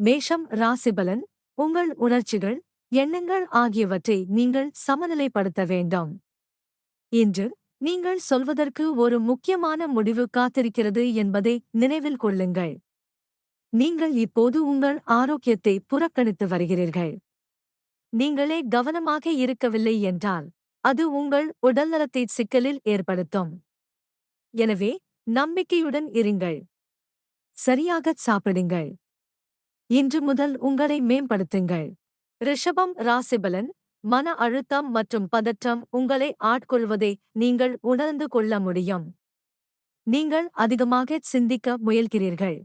மேஷம் ராசிபலன் உங்கள் உணர்ச்சிகள் எண்ணங்கள் ஆகியவற்றை நீங்கள் சமநிலைப்படுத்த வேண்டும். இன்று நீங்கள் சொல்வதற்கு ஒரு முக்கியமான முடிவு காத்திருக்கிறது என்பதை நினைவில் கொள்ளுங்கள். நீங்கள் இப்போது உங்கள் ஆரோக்கியத்தை புறக்கணித்து வருகிறீர்கள். நீங்களே கவனமாக இருக்கவில்லை என்றால் அது உங்கள் உடல்நலத்தை சிக்கலில் ஏற்படுத்தும். எனவே நம்பிக்கையுடன் இருங்கள். சரியாகச் சாப்பிடுங்கள். இன்று முதல் உங்களை மேம்படுத்துங்கள். ரிஷபம் ராசிபலன் மன அழுத்தம் மற்றும் பதற்றம் உங்களை ஆட்கொள்வதை நீங்கள் உணர்ந்து கொள்ள முடியும். நீங்கள் அதிகமாக சிந்திக்க முயல்கிறீர்கள்.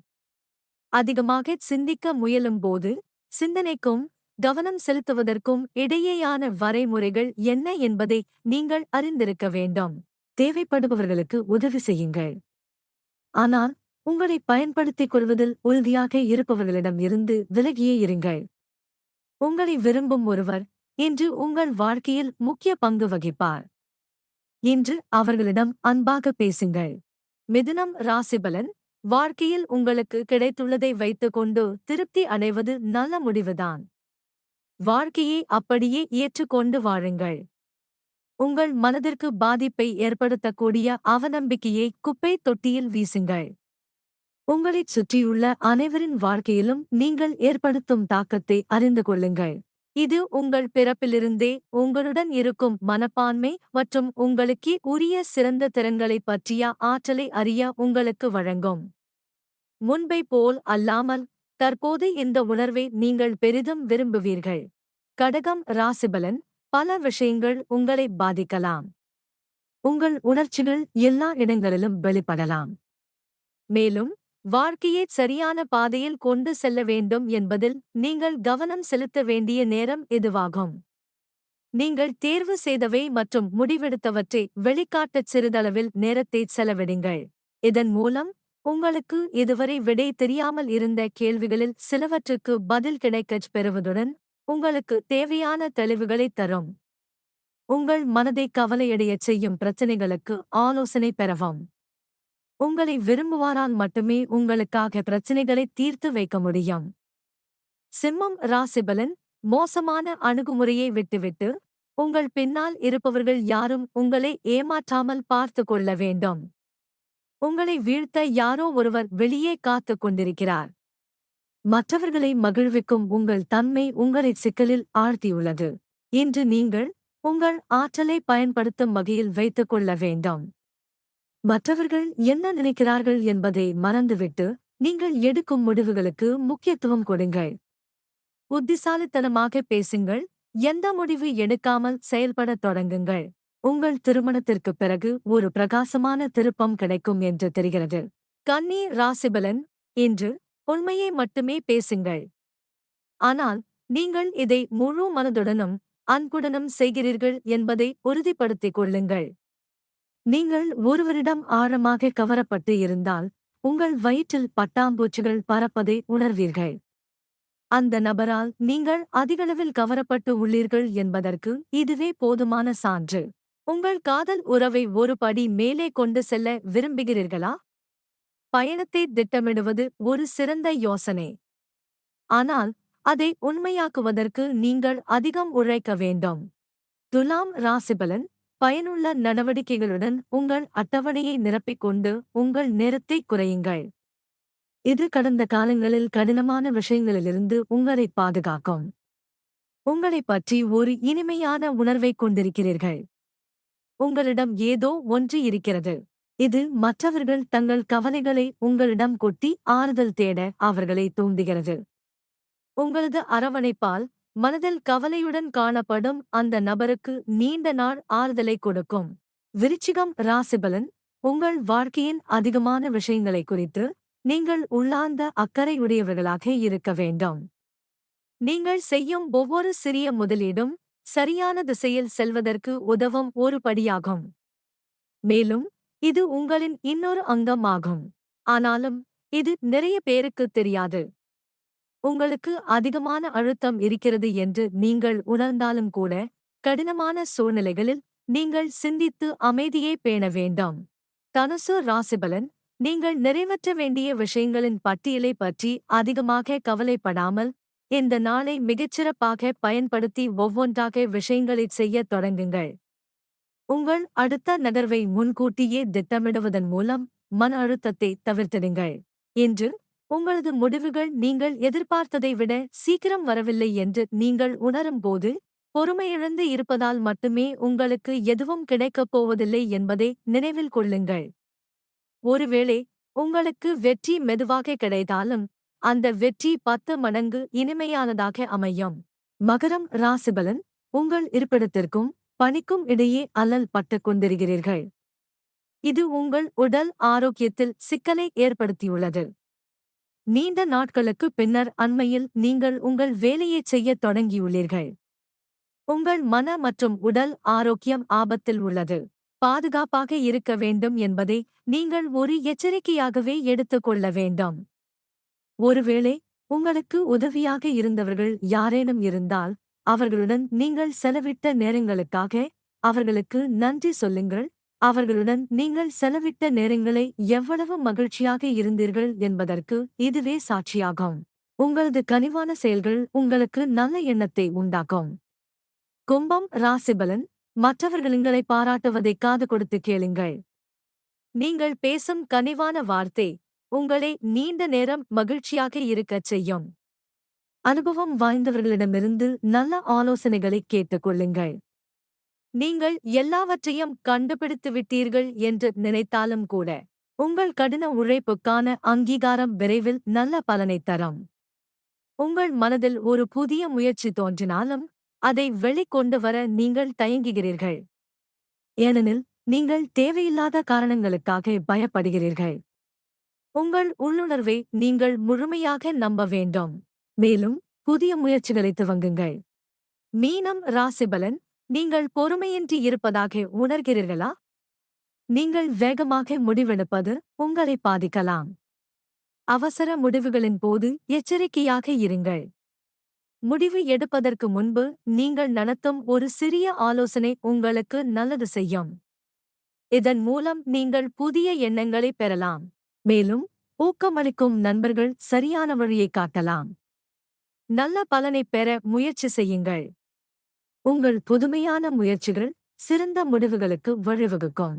அதிகமாக சிந்திக்க முயலும்போது சிந்தனைக்கும் கவனம் செலுத்துவதற்கும் இடையேயான வரைமுறைகள் என்ன என்பதை நீங்கள் அறிந்திருக்க வேண்டும். தேவைப்படுபவர்களுக்கு உதவி செய்யுங்கள். ஆனால் உங்களை பயன்படுத்திக் கொள்வதில் உறுதியாக இருப்பவர்களிடம் இருந்து விலகியே இருங்கள். உங்களை விரும்பும் ஒருவர் இன்று உங்கள் வாழ்க்கையில் முக்கிய பங்கு வகிப்பார். இன்று அவர்களிடம் அன்பாக பேசுங்கள். மிதுனம் ராசிபலன் வாழ்க்கையில் உங்களுக்கு கிடைத்துள்ளதை வைத்துக்கொண்டு திருப்தி அடைவது நல்ல முடிவுதான். வாழ்க்கையை அப்படியே ஏற்றுக்கொண்டு வாழுங்கள். உங்கள் மனதிற்கு பாதிப்பை ஏற்படுத்தக்கூடிய அவநம்பிக்கையை குப்பை தொட்டியில் வீசுங்கள். உங்களைச் சுற்றியுள்ள அனைவரின் வாழ்க்கையிலும் நீங்கள் ஏற்படுத்தும் தாக்கத்தை அறிந்து கொள்ளுங்கள். இது உங்கள் பிறப்பிலிருந்தே உங்களுடன் இருக்கும் மனப்பான்மை மற்றும் உங்களுக்கே உரிய சிறந்த திறன்களைப் பற்றிய ஆற்றலை அறிய உங்களுக்கு வழங்கும். முன்பை போல் அல்லாமல் தற்போது இந்த உணர்வை நீங்கள் பெரிதும் விரும்புவீர்கள். கடகம் ராசிபலன் பல விஷயங்கள் உங்களை பாதிக்கலாம். உங்கள் உணர்ச்சிகள் எல்லா இடங்களிலும் வெளிப்படலாம். மேலும் வாழ்க்கையை சரியான பாதையில் கொண்டு செல்ல வேண்டும் என்பதில் நீங்கள் கவனம் செலுத்த வேண்டிய நேரம் இதுவாகும் நீங்கள் தேர்வு செய்தவை மற்றும் முடிவெடுத்தவற்றை வெளிக்காட்டச் சிறிதளவில் நேரத்தை செலவிடுங்கள். இதன் மூலம் உங்களுக்கு இதுவரை விடை தெரியாமல் இருந்த கேள்விகளில் சிலவற்றுக்கு பதில் கிடைக்கச் பெறுவதுடன் உங்களுக்கு தேவையான தெளிவுகளைத் தரும். உங்கள் மனதை கவலையடையச் செய்யும் பிரச்சினைகளுக்கு ஆலோசனை பெறவும். உங்களை விரும்புவாரால் மட்டுமே உங்களுக்காக பிரச்சினைகளை தீர்த்து வைக்க முடியும். சிம்மம் ராசிபலன் மோசமான அணுகுமுறையை விட்டுவிட்டு உங்கள் பின்னால் இருப்பவர்கள் யாரும் உங்களை ஏமாற்றாமல் பார்த்து கொள்ள வேண்டும். உங்களை வீழ்த்த யாரோ ஒருவர் வெளியே காத்துக் கொண்டிருக்கிறார். மற்றவர்களை மகிழ்விக்கும் உங்கள் தன்மை உங்களை சிக்கலில் ஆழ்த்தியுள்ளது. இன்று நீங்கள் உங்கள் ஆற்றலை பயன்படுத்தும் வகையில் வைத்துக் கொள்ள வேண்டும். மற்றவர்கள் என்ன நினைக்கிறார்கள் என்பதை மறந்துவிட்டு நீங்கள் எடுக்கும் முடிவுகளுக்கு முக்கியத்துவம் கொடுங்கள். புத்திசாலித்தனமாக பேசுங்கள். எந்த முடிவு எடுக்காமல் செயல்படத் தொடங்குங்கள். உங்கள் திருமணத்திற்குப் பிறகு ஒரு பிரகாசமான திருப்பம் கிடைக்கும் என்று தெரிகிறது. கன்னி ராசிபலன் இன்று உண்மையை மட்டுமே பேசுங்கள். ஆனால் நீங்கள் இதை முழு மனதுடனும் அன்புடனும் செய்கிறீர்கள் என்பதை உறுதிப்படுத்திக் கொள்ளுங்கள். நீங்கள் ஒருவரிடம் ஆழமாக கவரப்பட்டு இருந்தால் உங்கள் வயிற்றில் பட்டாம்பூச்சிகள் பறப்பதை உணர்வீர்கள். அந்த நபரால் நீங்கள் அதிகளவில் கவரப்பட்டு உள்ளீர்கள் என்பதற்கு இதுவே போதுமான சான்று. உங்கள் காதல் உறவை ஒரு படி மேலே கொண்டு செல்ல விரும்புகிறீர்களா? பயணத்தை திட்டமிடுவது ஒரு சிறந்த யோசனை. ஆனால் அதை உண்மையாக்குவதற்கு நீங்கள் அதிகம் உழைக்க வேண்டும். துலாம் ராசிபலன் பயனுள்ள நடவடிக்கைகளுடன் உங்கள் அட்டவணையை நிரப்பிக் கொண்டு உங்கள் நேரத்தை குறையுங்கள். இது கடந்த காலங்களில் கடினமான விஷயங்களிலிருந்து உங்களை பாதுகாக்கும். உங்களைப் பற்றி ஒரு இனிமையான உணர்வைக் கொண்டிருக்கிறீர்கள். உங்களிடம் ஏதோ ஒன்று இருக்கிறது. இது மற்றவர்கள் தங்கள் கவலைகளை உங்களிடம் கொட்டி ஆறுதல் தேட அவர்களை தூண்டுகிறது. உங்களது அரவணைப்பால் மனதில் கவலையுடன் காணப்படும் அந்த நபருக்கு நீண்ட நாள் ஆறுதலை கொடுக்கும். விருச்சிகம் ராசிபலன் உங்கள் வாழ்க்கையின் அதிகமான விஷயங்களை குறித்து நீங்கள் உள்ளார்ந்த அக்கறையுடையவர்களாக இருக்க வேண்டும். நீங்கள் செய்யும் ஒவ்வொரு சிறிய முதலீடும் சரியான திசையில் செல்வதற்கு உதவும் ஒரு படியாகும். மேலும் இது உங்களின் இன்னொரு அங்கம் ஆகும் ஆனாலும் இது நிறைய பேருக்குத் தெரியாது. உங்களுக்கு அதிகமான அழுத்தம் இருக்கிறது என்று நீங்கள் உணர்ந்தாலும் கூட கடினமான சூழ்நிலைகளில் நீங்கள் சிந்தித்து அமைதியை பேண வேண்டாம். தனுசு ராசிபலன் நீங்கள் நிறைவேற்ற வேண்டிய விஷயங்களின் பட்டியலை பற்றி அதிகமாக கவலைப்படாமல் இந்த நாளை மிகச்சிறப்பாக பயன்படுத்தி ஒவ்வொன்றாக விஷயங்களைச் செய்யத் தொடங்குங்கள். உங்கள் அடுத்த நகர்வை முன்கூட்டியே திட்டமிடுவதன் மூலம் மன அழுத்தத்தை தவிர்த்திடுங்கள் இன்று உங்களது முடிவுகள் நீங்கள் எதிர்பார்த்ததை விட சீக்கிரம் வரவில்லை என்று நீங்கள் உணரும்போது பொறுமையிழந்து இருப்பதால் மட்டுமே உங்களுக்கு எதுவும் கிடைக்கப் போவதில்லை என்பதை நினைவில் கொள்ளுங்கள். ஒருவேளை உங்களுக்கு வெற்றி மெதுவாக கிடைத்தாலும் அந்த வெற்றி பத்து மடங்கு இனிமையானதாக அமையும். மகரம் ராசிபலன் உங்கள் இருப்பிடத்திற்கும் பணிக்கும் இடையே அல்லல் பட்டுக் கொண்டிருக்கிறீர்கள். இது உங்கள் உடல் ஆரோக்கியத்தில் சிக்கலை ஏற்படுத்தியுள்ளது. நீண்ட நாட்களுக்கு பின்னர் அண்மையில் நீங்கள் உங்கள் வேலையைச் செய்யத் தொடங்கியுள்ளீர்கள். உங்கள் மன மற்றும் உடல் ஆரோக்கியம் ஆபத்தில் உள்ளது. பாதுகாப்பாக இருக்க வேண்டும் என்பதை நீங்கள் ஒரு எச்சரிக்கையாகவே எடுத்துக்கொள்ள வேண்டும். ஒருவேளை உங்களுக்கு உதவியாக இருந்தவர்கள் யாரேனும் இருந்தால் அவர்களுடன் நீங்கள் செலவிட்ட நேரங்களுக்காக அவர்களுக்கு நன்றி சொல்லுங்கள். அவர்களுடன் நீங்கள் செலவிட்ட நேரங்களை எவ்வளவு மகிழ்ச்சியாக இருந்தீர்கள் என்பதற்கு இதுவே சாட்சியாகும். உங்களது கனிவான செயல்கள் உங்களுக்கு நல்ல எண்ணத்தை உண்டாக்கும். கும்பம் ராசிபலன் மற்றவர்களுங்களை பாராட்டுவதை காது கொடுத்து கேளுங்கள். நீங்கள் பேசும் கனிவான வார்த்தை உங்களை நீண்ட நேரம் மகிழ்ச்சியாக இருக்கச் செய்யும். அனுபவம் வாய்ந்தவர்களிடமிருந்து நல்ல ஆலோசனைகளை கேட்டுக்கொள்ளுங்கள் நீங்கள் எல்லாவற்றையும் கண்டுபிடித்து விட்டீர்கள் என்று நினைத்தாலும் கூட உங்கள் கடின உழைப்புக்கான அங்கீகாரம் விரைவில் நல்ல பலனைத் தரும். உங்கள் மனதில் ஒரு புதிய முயற்சி தோன்றினாலும் அதை வெளிக்கொண்டு வர நீங்கள் தயங்குகிறீர்கள். ஏனெனில் நீங்கள் தேவையில்லாத காரணங்களுக்காக பயப்படுகிறீர்கள். உங்கள் உள்ளுணர்வை நீங்கள் முழுமையாக நம்ப வேண்டும். மேலும் புதிய முயற்சிகளை துவங்குங்கள். மீனம் ராசிபலன் நீங்கள் பொறுமையின்றி இருப்பதாக உணர்கிறீர்களா? நீங்கள் வேகமாக முடிவெடுப்பது உங்களை பாதிக்கலாம். அவசர முடிவுகளின் போது எச்சரிக்கையாக இருங்கள். முடிவு எடுப்பதற்கு முன்பு நீங்கள் நடத்தும் ஒரு சிறிய ஆலோசனை உங்களுக்கு நல்லது செய்யும். இதன் மூலம் நீங்கள் புதிய எண்ணங்களை பெறலாம். மேலும் ஊக்கமளிக்கும் நண்பர்கள் சரியான வழியை காட்டலாம். நல்ல பலனைப் பெற முயற்சி செய்யுங்கள். உங்கள் புதுமையான முயற்சிகள் சிறந்த முடிவுகளுக்கு வழிவகுக்கும்.